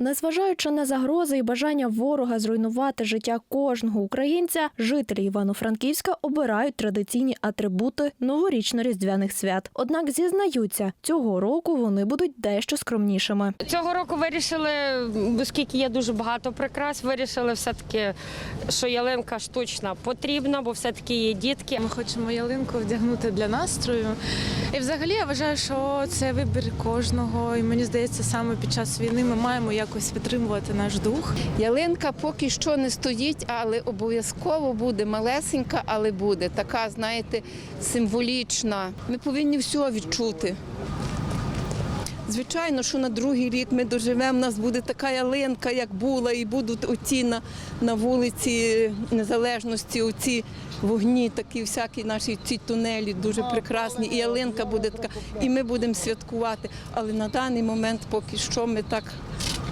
Незважаючи на загрози і бажання ворога зруйнувати життя кожного українця, жителі Івано-Франківська обирають традиційні атрибути новорічно-різдвяних свят. Однак зізнаються, цього року вони будуть дещо скромнішими. Цього року вирішили, оскільки є дуже багато прикрас, вирішили все-таки, що ялинка штучна потрібна, бо все-таки є дітки. Ми хочемо ялинку вдягнути для настрою. І взагалі я вважаю, що це вибір кожного. І мені здається, саме під час війни ми маємо якось підтримувати наш дух. Ялинка поки що не стоїть, але обов'язково буде малесенька, але буде така, знаєте, символічна. Ми повинні все відчути. Звичайно, що на другий рік ми доживемо, у нас буде така ялинка, як була, і будуть оці на, на вулиці Незалежності, оці вогні, такі всякі наші ці тунелі дуже прекрасні. І ялинка буде така, і ми будемо святкувати. Але на даний момент поки що ми так,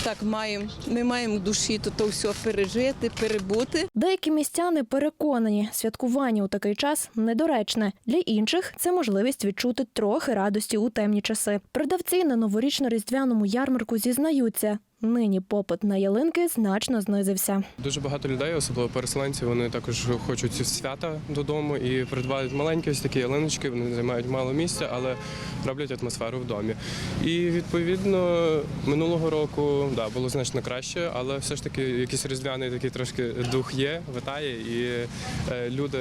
так маємо. Ми маємо душі то, то все пережити, перебути. Деякі містяни переконані, святкування у такий час недоречне. Для інших це можливість відчути трохи радості у темні часи. Продавці на новорічно-різдвяному ярмарку зізнаються. Нині попит на ялинки значно знизився. Дуже багато людей, особливо переселенці, вони також хочуть свята додому і придбають маленькі ось такі ялиночки. Вони займають мало місця, але роблять атмосферу в домі. І відповідно минулого року да, було значно краще, але все ж таки якийсь різдвяний такий трошки дух є, витає, і е, люди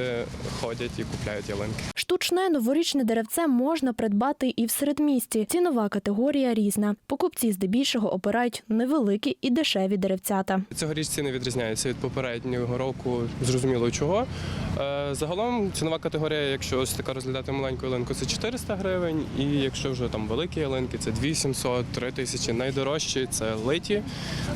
ходять і купляють ялинки. Штучне новорічне деревце можна придбати і в середмісті. Цінова категорія різна. Покупці здебільшого обирають невеликі і дешеві деревцята. Цьогоріч ціни відрізняються від попереднього року, зрозуміло чого. Е, Загалом цінова категорія, якщо ось така розглядати маленьку ялинку, це 400 гривень, і якщо вже там великі ялинки, це 2700, 3000. Найдорожчі це литі,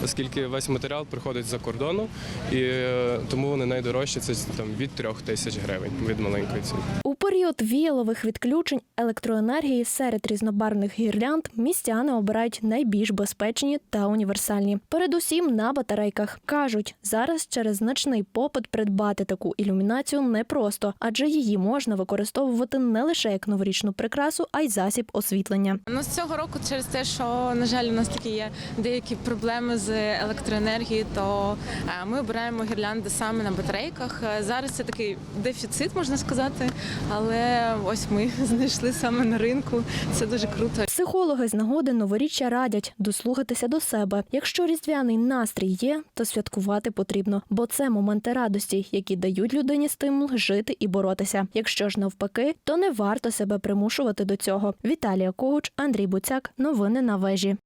оскільки весь матеріал приходить з-за кордону, і е, тому вони найдорожчі це там від 3000 гривень від маленької ціни. У період віялових відключень електроенергії серед різнобарвних гірлянд містяни обирають найбільш безпечні та універсальні. Передусім на батарейках кажуть, зараз через значний попит придбати таку ілюмінацію непросто, адже її можна використовувати не лише як новорічну прикрасу, а й засіб освітлення. Ну, з цього року, через те, що на жаль, у нас такі є деякі проблеми з електроенергією, то е, ми обираємо гірлянди саме на батарейках. Е, Зараз це такий дефіцит, можна сказати, але ось ми знайшли саме на ринку. Це дуже круто. Психологи з нагоди новоріччя радять дослухатися до себе. Якщо різдвяний настрій є, то святкувати потрібно, бо це моменти радості, які дають людині стимул жити і боротися. Якщо ж навпаки, то не варто себе примушувати до цього. Віталія Когуч, Андрій Буцяк. Новини на вежі.